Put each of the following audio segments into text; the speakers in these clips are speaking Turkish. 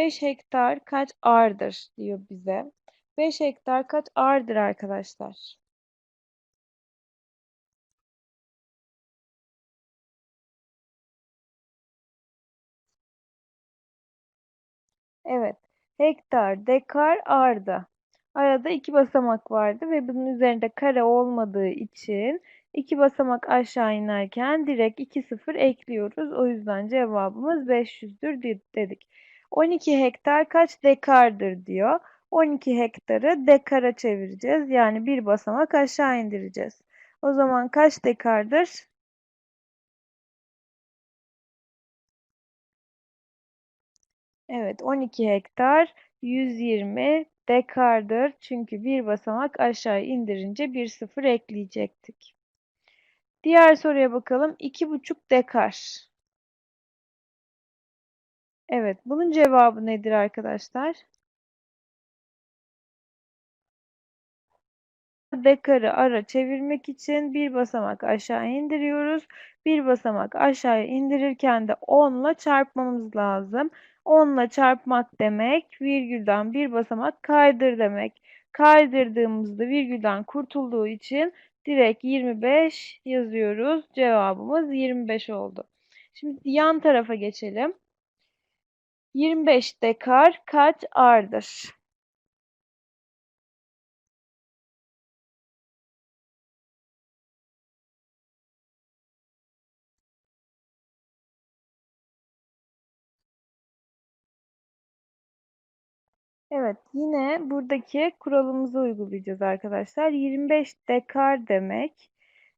5 hektar kaç ardır diyor bize. 5 hektar kaç ardır arkadaşlar? Evet. Hektar, dekar, arda. Arada iki basamak vardı ve bunun üzerinde kare olmadığı için iki basamak aşağı inerken direkt 2 sıfır ekliyoruz. O yüzden cevabımız 500'dür dedik. 12 hektar kaç dekardır diyor. 12 hektarı dekara çevireceğiz. Yani bir basamak aşağı indireceğiz. O zaman kaç dekardır? Evet 12 hektar 120 dekardır. Çünkü bir basamak aşağı indirince bir sıfır ekleyecektik. Diğer soruya bakalım. 2,5 dekar. Evet bunun cevabı nedir arkadaşlar? dekarı ara çevirmek için bir basamak aşağı indiriyoruz. Bir basamak aşağı indirirken de 10 ile çarpmamız lazım. 10 ile çarpmak demek virgülden bir basamak kaydır demek. Kaydırdığımızda virgülden kurtulduğu için direkt 25 yazıyoruz. Cevabımız 25 oldu. Şimdi yan tarafa geçelim. 25 dekar kaç ardır? Evet, yine buradaki kuralımızı uygulayacağız arkadaşlar. 25 dekar demek.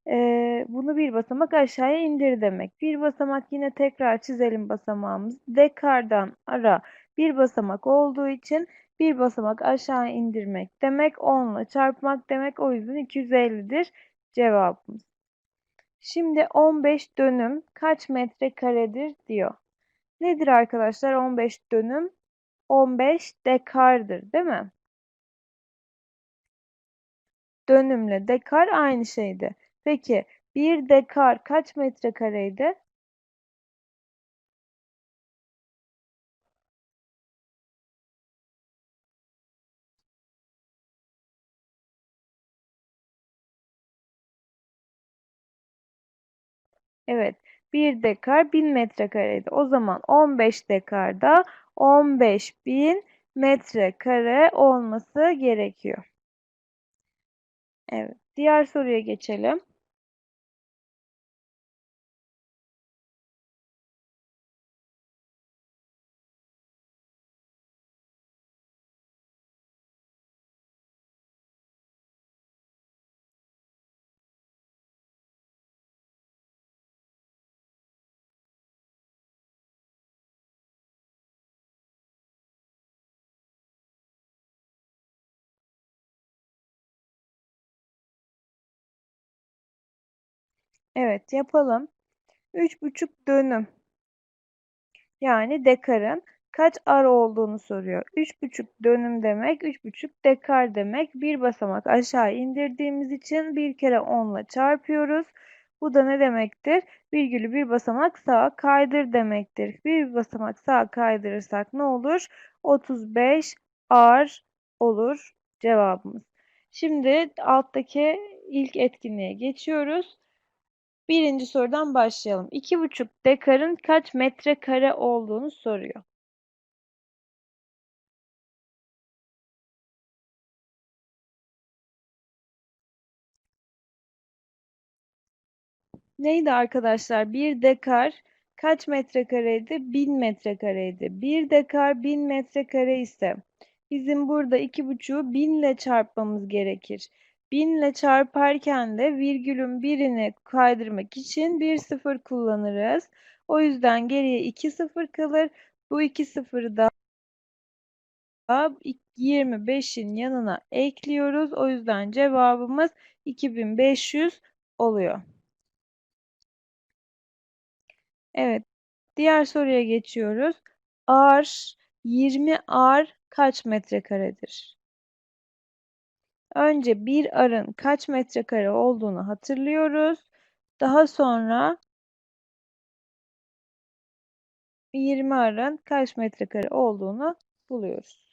Ee, bunu bir basamak aşağıya indir demek. Bir basamak yine tekrar çizelim basamağımız. Dekardan ara bir basamak olduğu için bir basamak aşağı indirmek demek. 10 ile çarpmak demek. O yüzden 250'dir cevabımız. Şimdi 15 dönüm kaç metrekaredir diyor. Nedir arkadaşlar 15 dönüm? 15 dekardır değil mi? Dönümle dekar aynı şeydi. Peki bir dekar kaç metrekareydi? Evet. Bir dekar 1000 metrekareydi. O zaman 15 dekarda 15 bin metrekare olması gerekiyor. Evet. Diğer soruya geçelim. Evet yapalım. 3,5 dönüm yani dekarın kaç ar olduğunu soruyor. 3,5 dönüm demek 3,5 dekar demek. Bir basamak aşağı indirdiğimiz için bir kere 10 ile çarpıyoruz. Bu da ne demektir? Virgülü bir basamak sağa kaydır demektir. Bir basamak sağa kaydırırsak ne olur? 35 ar olur cevabımız. Şimdi alttaki ilk etkinliğe geçiyoruz. Birinci sorudan başlayalım. İki buçuk dekarın kaç metrekare olduğunu soruyor. Neydi arkadaşlar? Bir dekar kaç metrekareydi? Bin metrekareydi. Bir dekar bin metrekare ise bizim burada iki buçuğu binle çarpmamız gerekir. 1000 ile çarparken de virgülün birini kaydırmak için bir sıfır kullanırız. O yüzden geriye 2 sıfır kalır. Bu 2 sıfırı da 25'in yanına ekliyoruz. O yüzden cevabımız 2500 oluyor. Evet. Diğer soruya geçiyoruz. Ar 20 ar kaç metrekaredir? Önce bir arın kaç metrekare olduğunu hatırlıyoruz. Daha sonra 20 arın kaç metrekare olduğunu buluyoruz.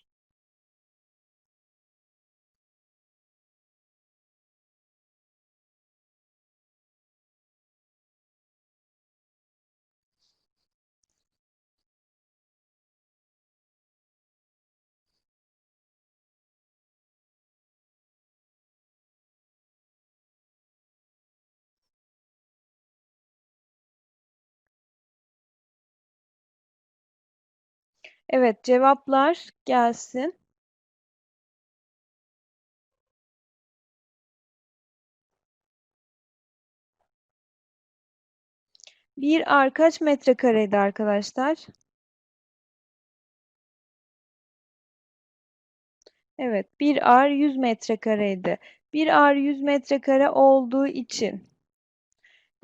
Evet, cevaplar gelsin. Bir ar kaç metrekareydi arkadaşlar? Evet, bir ar 100 metrekareydi. Bir ar 100 metrekare olduğu için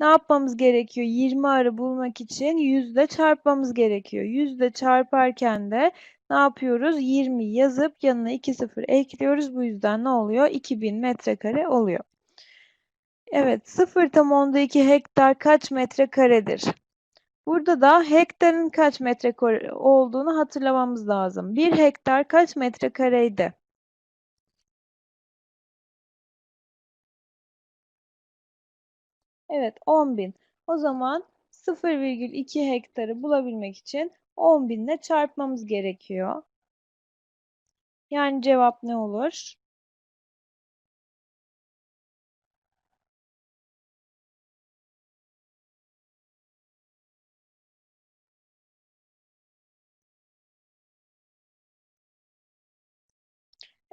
ne yapmamız gerekiyor? 20 arı bulmak için 100 ile çarpmamız gerekiyor. 100 ile çarparken de ne yapıyoruz? 20 yazıp yanına 2 sıfır ekliyoruz. Bu yüzden ne oluyor? 2000 metrekare oluyor. Evet, 0 tam onda 2 hektar kaç metrekaredir? Burada da hektarın kaç metrekare olduğunu hatırlamamız lazım. 1 hektar kaç metrekareydi? Evet 10.000. O zaman 0,2 hektarı bulabilmek için 10.000 ile çarpmamız gerekiyor. Yani cevap ne olur?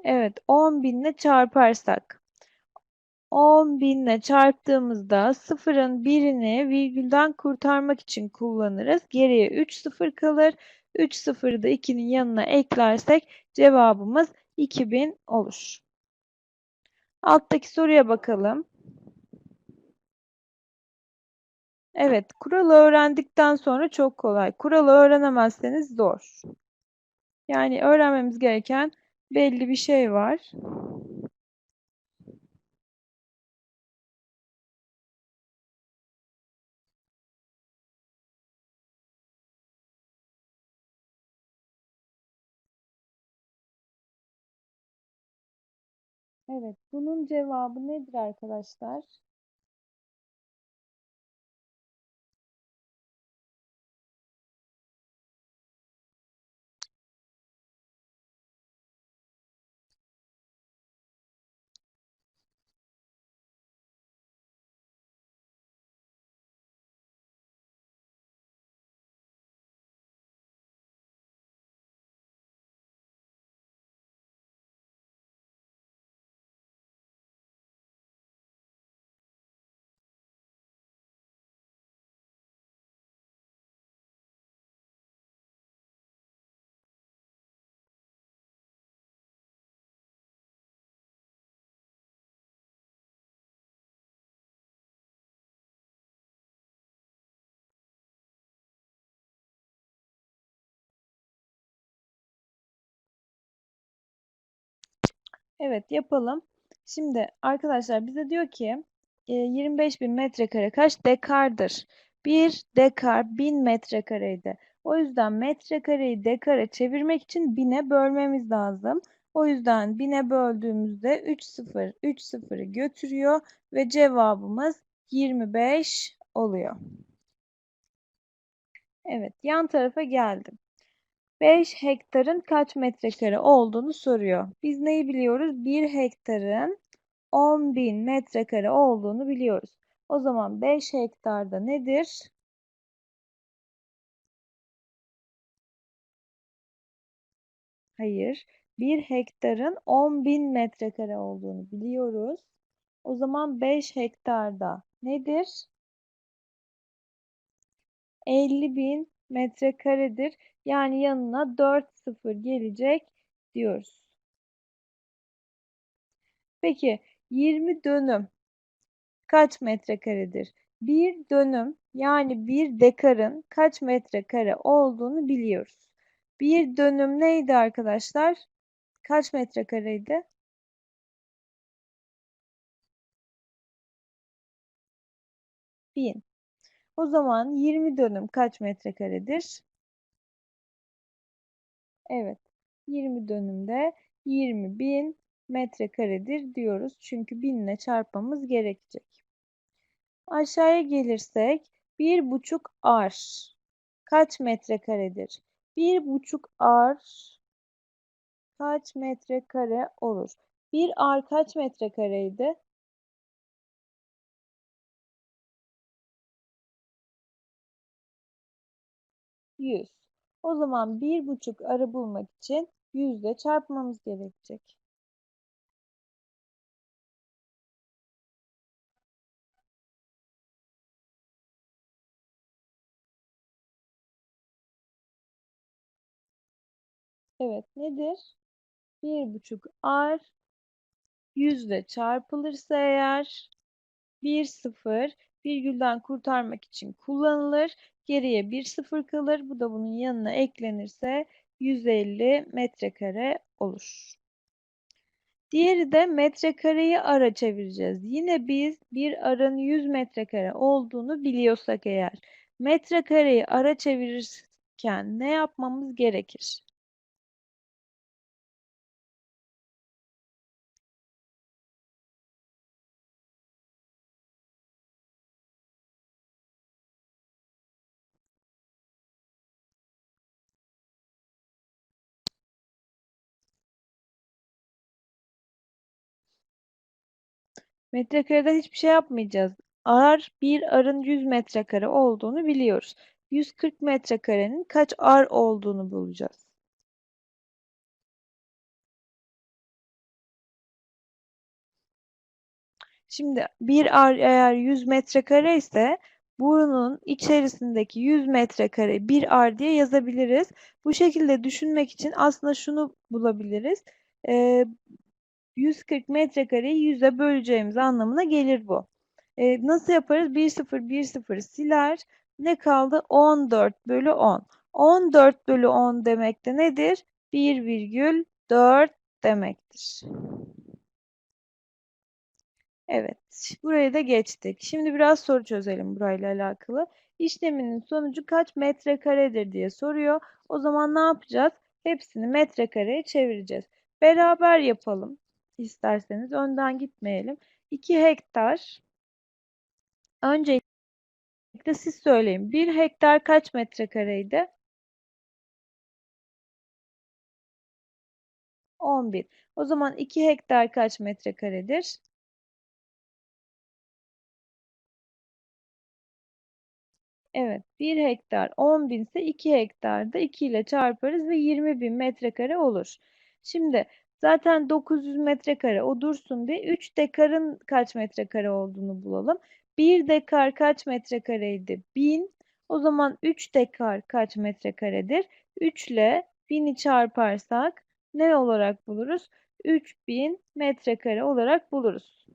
Evet 10.000 ile çarparsak 10 binle çarptığımızda sıfırın birini virgülden kurtarmak için kullanırız. Geriye 3 sıfır kalır. 3 sıfırı da 2'nin yanına eklersek cevabımız 2000 olur. Alttaki soruya bakalım. Evet, kuralı öğrendikten sonra çok kolay. Kuralı öğrenemezseniz zor. Yani öğrenmemiz gereken belli bir şey var. Evet, bunun cevabı nedir arkadaşlar? Evet yapalım. Şimdi arkadaşlar bize diyor ki 25 bin metrekare kaç dekardır? Bir dekar 1000 metrekareydi. O yüzden metrekareyi dekara çevirmek için bine bölmemiz lazım. O yüzden bine böldüğümüzde 3 sıfır 3 sıfırı götürüyor ve cevabımız 25 oluyor. Evet yan tarafa geldim. 5 hektarın kaç metrekare olduğunu soruyor. Biz neyi biliyoruz? 1 hektarın 10.000 metrekare olduğunu biliyoruz. O zaman 5 hektarda nedir? Hayır. 1 hektarın 10.000 metrekare olduğunu biliyoruz. O zaman 5 hektarda nedir? 50.000 metrekaredir. Yani yanına 4 sıfır gelecek diyoruz. Peki 20 dönüm kaç metrekaredir? Bir dönüm yani bir dekarın kaç metrekare olduğunu biliyoruz. Bir dönüm neydi arkadaşlar? Kaç metrekareydi? Bin. O zaman 20 dönüm kaç metrekaredir? Evet. 20 dönümde 20 bin metrekaredir diyoruz. Çünkü binle çarpmamız gerekecek. Aşağıya gelirsek bir buçuk ar kaç metrekaredir? Bir buçuk ar kaç metrekare olur? Bir ar kaç metrekareydi? 100. O zaman bir buçuk arı bulmak için 100 ile çarpmamız gerekecek. Evet nedir? Bir buçuk ar 100 ile çarpılırsa eğer 1 sıfır virgülden kurtarmak için kullanılır. Geriye bir sıfır kalır. Bu da bunun yanına eklenirse 150 metrekare olur. Diğeri de metrekareyi ara çevireceğiz. Yine biz bir arın 100 metrekare olduğunu biliyorsak eğer metrekareyi ara çevirirken ne yapmamız gerekir? Metrekarede hiçbir şey yapmayacağız. Ar bir arın 100 metrekare olduğunu biliyoruz. 140 metrekarenin kaç ar olduğunu bulacağız. Şimdi bir ar eğer 100 metrekare ise bunun içerisindeki 100 metrekare bir ar diye yazabiliriz. Bu şekilde düşünmek için aslında şunu bulabiliriz. Ee, 140 metrekareyi 100'e böleceğimiz anlamına gelir bu. E, nasıl yaparız? 1 0 1 0 siler. Ne kaldı? 14 bölü 10. 14 bölü 10 demek de nedir? 1,4 demektir. Evet, burayı da geçtik. Şimdi biraz soru çözelim burayla alakalı. İşleminin sonucu kaç metrekaredir diye soruyor. O zaman ne yapacağız? Hepsini metrekareye çevireceğiz. Beraber yapalım isterseniz. Önden gitmeyelim. 2 hektar. Öncelikle siz söyleyin. 1 hektar kaç metrekareydi? 11. O zaman 2 hektar kaç metrekaredir? Evet, 1 hektar 10 bin ise 2 hektarda 2 ile çarparız ve 20 bin metrekare olur. Şimdi zaten 900 metrekare o dursun diye 3 dekarın kaç metrekare olduğunu bulalım. 1 dekar kaç metrekareydi? 1000. O zaman 3 dekar kaç metrekaredir? 3 ile 1000'i çarparsak ne olarak buluruz? 3000 metrekare olarak buluruz.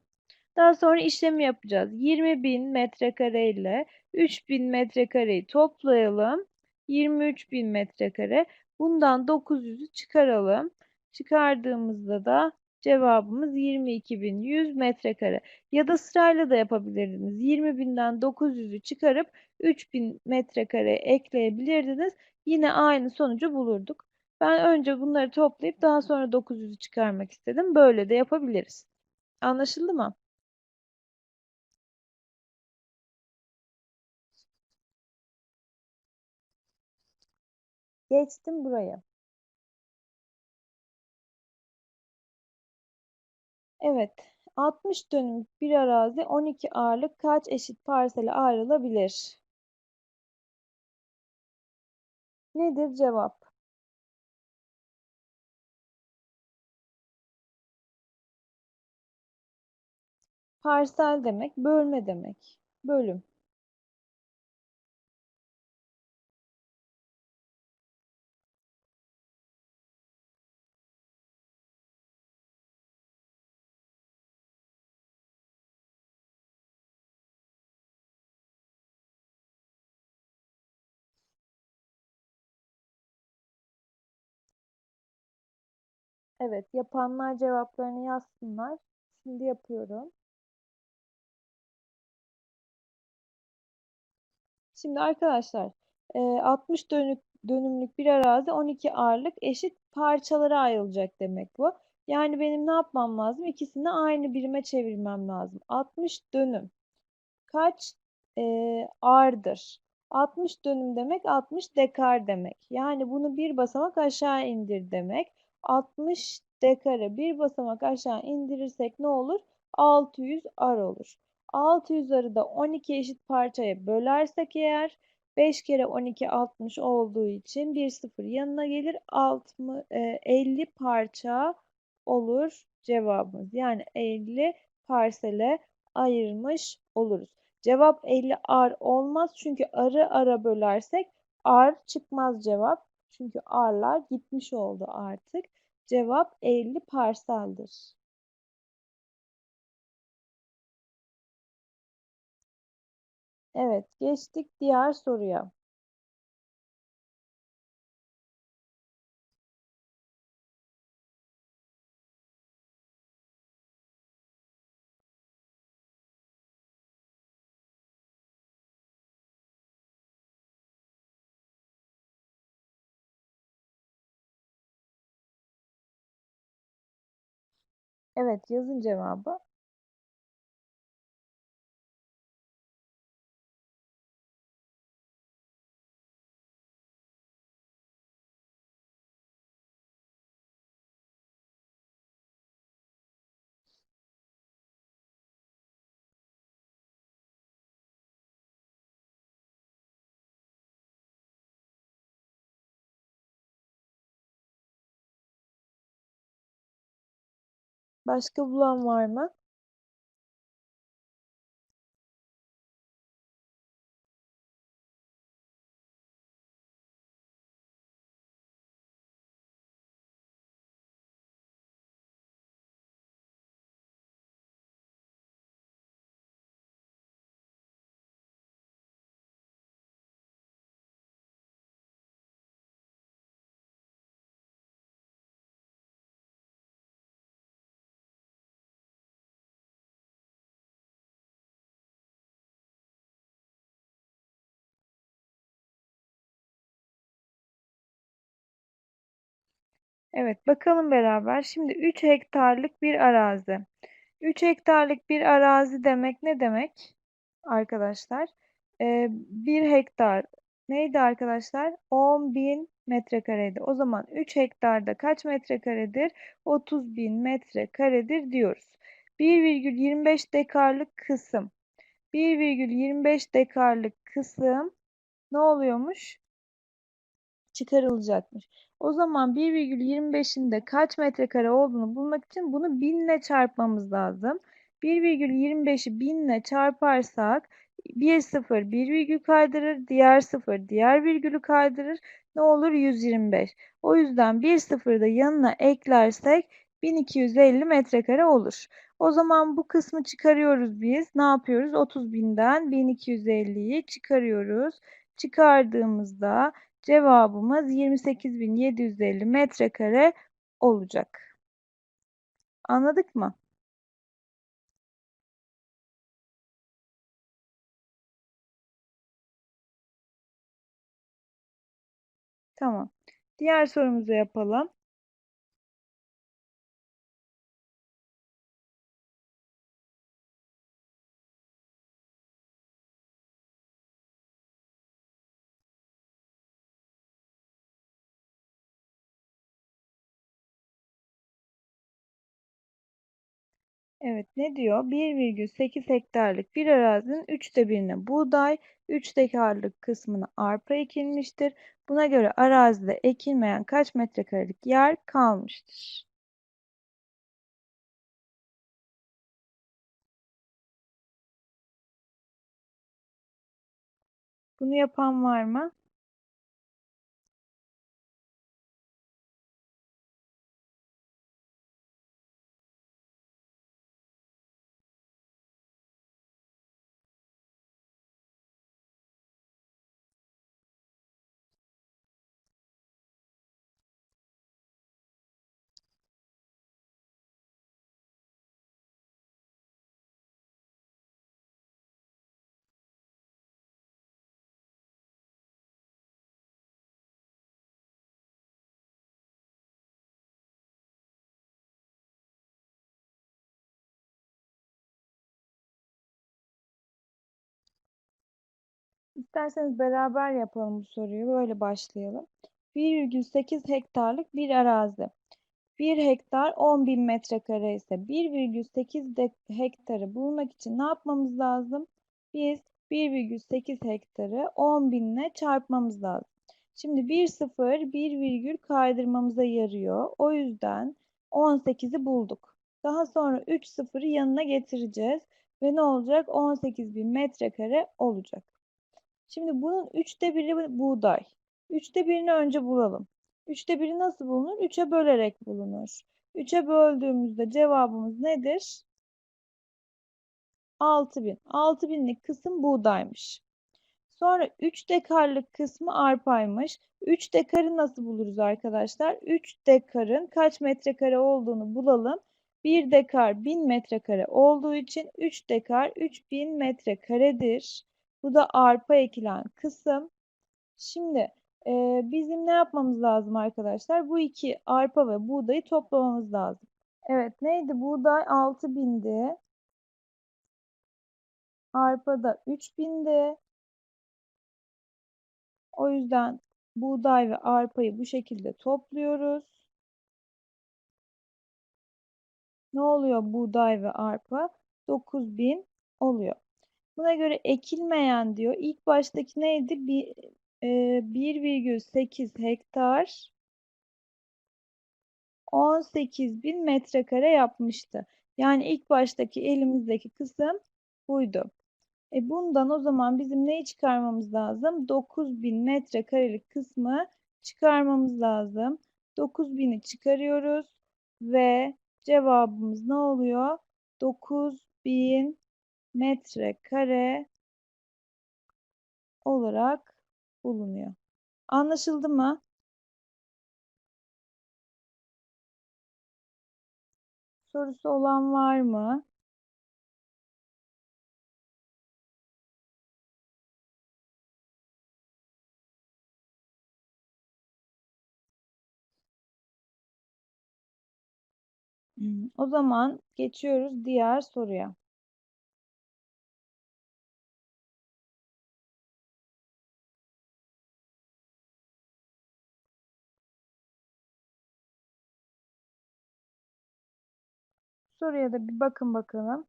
Daha sonra işlemi yapacağız. 20.000 metrekare ile 3000 metrekareyi toplayalım. 23.000 metrekare. Bundan 900'ü çıkaralım. Çıkardığımızda da cevabımız 22.100 metrekare. Ya da sırayla da yapabilirdiniz. 20.000'den 900'ü çıkarıp 3000 metrekare ekleyebilirdiniz. Yine aynı sonucu bulurduk. Ben önce bunları toplayıp daha sonra 900'ü çıkarmak istedim. Böyle de yapabiliriz. Anlaşıldı mı? Geçtim buraya. Evet. 60 dönüm bir arazi 12 ağırlık kaç eşit parsele ayrılabilir? Nedir cevap? Parsel demek bölme demek. Bölüm. Evet, yapanlar cevaplarını yazsınlar. Şimdi yapıyorum. Şimdi arkadaşlar 60 dönük dönümlük bir arazi 12 arlık eşit parçalara ayrılacak demek bu. Yani benim ne yapmam lazım? İkisini aynı birime çevirmem lazım. 60 dönüm kaç e, ardır? 60 dönüm demek 60 dekar demek. Yani bunu bir basamak aşağı indir demek. 60 dekara bir basamak aşağı indirirsek ne olur? 600 ar olur. 600 arı da 12 eşit parçaya bölersek eğer 5 kere 12 60 olduğu için bir sıfır yanına gelir 60, e, 50 parça olur cevabımız. Yani 50 parsele ayırmış oluruz. Cevap 50 ar olmaz çünkü arı ara bölersek ar çıkmaz cevap. Çünkü arlar gitmiş oldu artık. Cevap 50 parseldir. Evet, geçtik diğer soruya. Evet, yazın cevabı. Başka bulan var mı? Evet, bakalım beraber. Şimdi 3 hektarlık bir arazi. 3 hektarlık bir arazi demek ne demek? Arkadaşlar, ee, 1 hektar neydi arkadaşlar? 10 bin metrekareydi. O zaman 3 hektarda kaç metrekaredir? 30 bin metrekaredir diyoruz. 1,25 dekarlık kısım. 1,25 dekarlık kısım ne oluyormuş? Çıkarılacakmış. O zaman 1,25'inde kaç metrekare olduğunu bulmak için bunu 1000 ile çarpmamız lazım. 1,25'i 1000 ile çarparsak bir sıfır bir virgül kaydırır, diğer sıfır diğer virgülü kaydırır. Ne olur? 125. O yüzden bir sıfırı da yanına eklersek 1250 metrekare olur. O zaman bu kısmı çıkarıyoruz biz. Ne yapıyoruz? 30 binden 1250'yi çıkarıyoruz. Çıkardığımızda cevabımız 28.750 metrekare olacak. Anladık mı? Tamam. Diğer sorumuzu yapalım. Evet ne diyor? 1,8 hektarlık bir arazinin üçte birine buğday, 3 hektarlık kısmına arpa ekilmiştir. Buna göre arazide ekilmeyen kaç metrekarelik yer kalmıştır? Bunu yapan var mı? İsterseniz beraber yapalım bu soruyu. Böyle başlayalım. 1,8 hektarlık bir arazi. 1 hektar 10.000 metrekare ise 1,8 hektarı bulmak için ne yapmamız lazım? Biz 1,8 hektarı 10.000 ile çarpmamız lazım. Şimdi 1 sıfır 1 virgül kaydırmamıza yarıyor. O yüzden 18'i bulduk. Daha sonra 3 sıfırı yanına getireceğiz. Ve ne olacak? 18.000 metrekare olacak. Şimdi bunun üçte biri buğday. Üçte birini önce bulalım. Üçte biri nasıl bulunur? Üçe bölerek bulunur. Üçe böldüğümüzde cevabımız nedir? 6000. 6000'lik kısım buğdaymış. Sonra 3 dekarlık kısmı arpaymış. 3 dekarı nasıl buluruz arkadaşlar? 3 dekarın kaç metrekare olduğunu bulalım. 1 dekar 1000 metrekare olduğu için 3 dekar 3000 metrekaredir. Bu da arpa ekilen kısım. Şimdi e, bizim ne yapmamız lazım arkadaşlar? Bu iki arpa ve buğdayı toplamamız lazım. Evet neydi? Buğday 6000'di. Arpa da 3000'di. O yüzden buğday ve arpayı bu şekilde topluyoruz. Ne oluyor buğday ve arpa? 9000 oluyor. Buna göre ekilmeyen diyor. İlk baştaki neydi? Bir, e, 1,8 hektar 18 bin metrekare yapmıştı. Yani ilk baştaki elimizdeki kısım buydu. E bundan o zaman bizim neyi çıkarmamız lazım? 9000 metrekarelik kısmı çıkarmamız lazım. 9000'i çıkarıyoruz ve cevabımız ne oluyor? 9000 metrekare olarak bulunuyor. Anlaşıldı mı? Sorusu olan var mı? Hmm, o zaman geçiyoruz diğer soruya. Soruya da bir bakın bakalım.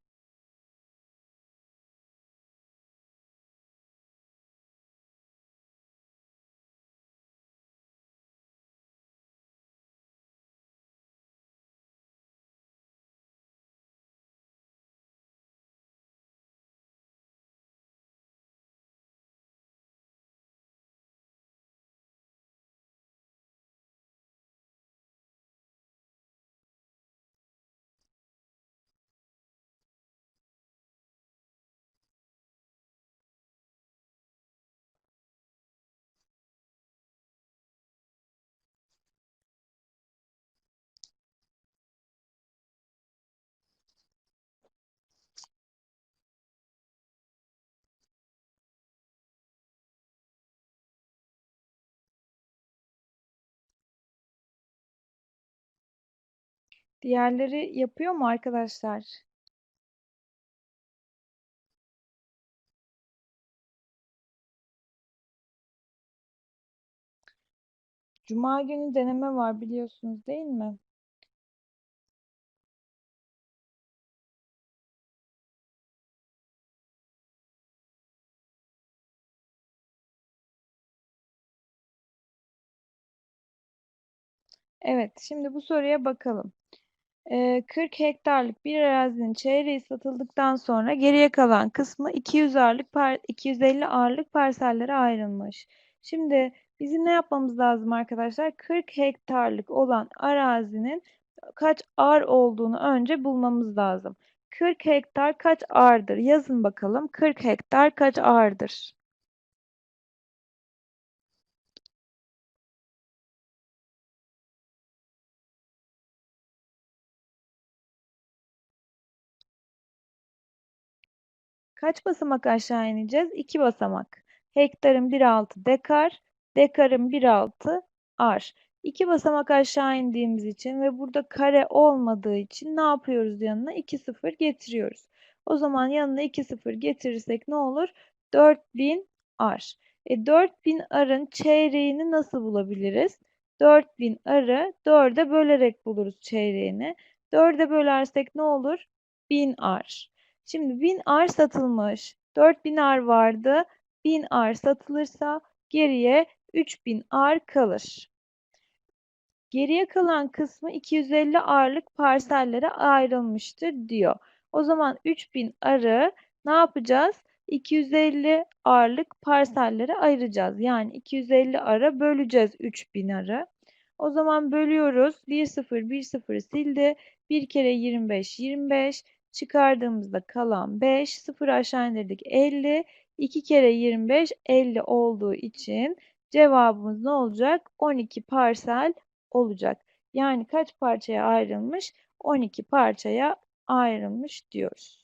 Diğerleri yapıyor mu arkadaşlar? Cuma günü deneme var biliyorsunuz değil mi? Evet, şimdi bu soruya bakalım. 40 hektarlık bir arazinin çeyreği satıldıktan sonra geriye kalan kısmı 200 ağırlık 250 ağırlık parsellere ayrılmış. Şimdi bizim ne yapmamız lazım arkadaşlar? 40 hektarlık olan arazinin kaç ar olduğunu önce bulmamız lazım. 40 hektar kaç ardır? Yazın bakalım. 40 hektar kaç ardır? Kaç basamak aşağı ineceğiz? 2 basamak. Hektarın 1.6 dekar, dekarın 1.6 ar. 2 basamak aşağı indiğimiz için ve burada kare olmadığı için ne yapıyoruz yanına? 2 sıfır getiriyoruz. O zaman yanına 2 sıfır getirirsek ne olur? 4000 ar. E 4000 arın çeyreğini nasıl bulabiliriz? 4000 arı 4'e bölerek buluruz çeyreğini. 4'e bölersek ne olur? 1000 ar. Şimdi 1000 ar satılmış. 4000 ar vardı. 1000 ar satılırsa geriye 3000 ar kalır. Geriye kalan kısmı 250 arlık parsellere ayrılmıştır diyor. O zaman 3000 arı ne yapacağız? 250 arlık parsellere ayıracağız. Yani 250 ara böleceğiz 3000 arı. O zaman bölüyoruz. 1 0 1 0 sildi. 1 kere 25 25 çıkardığımızda kalan 5 0 aşağı indirdik 50 2 kere 25 50 olduğu için cevabımız ne olacak? 12 parsel olacak. Yani kaç parçaya ayrılmış? 12 parçaya ayrılmış diyoruz.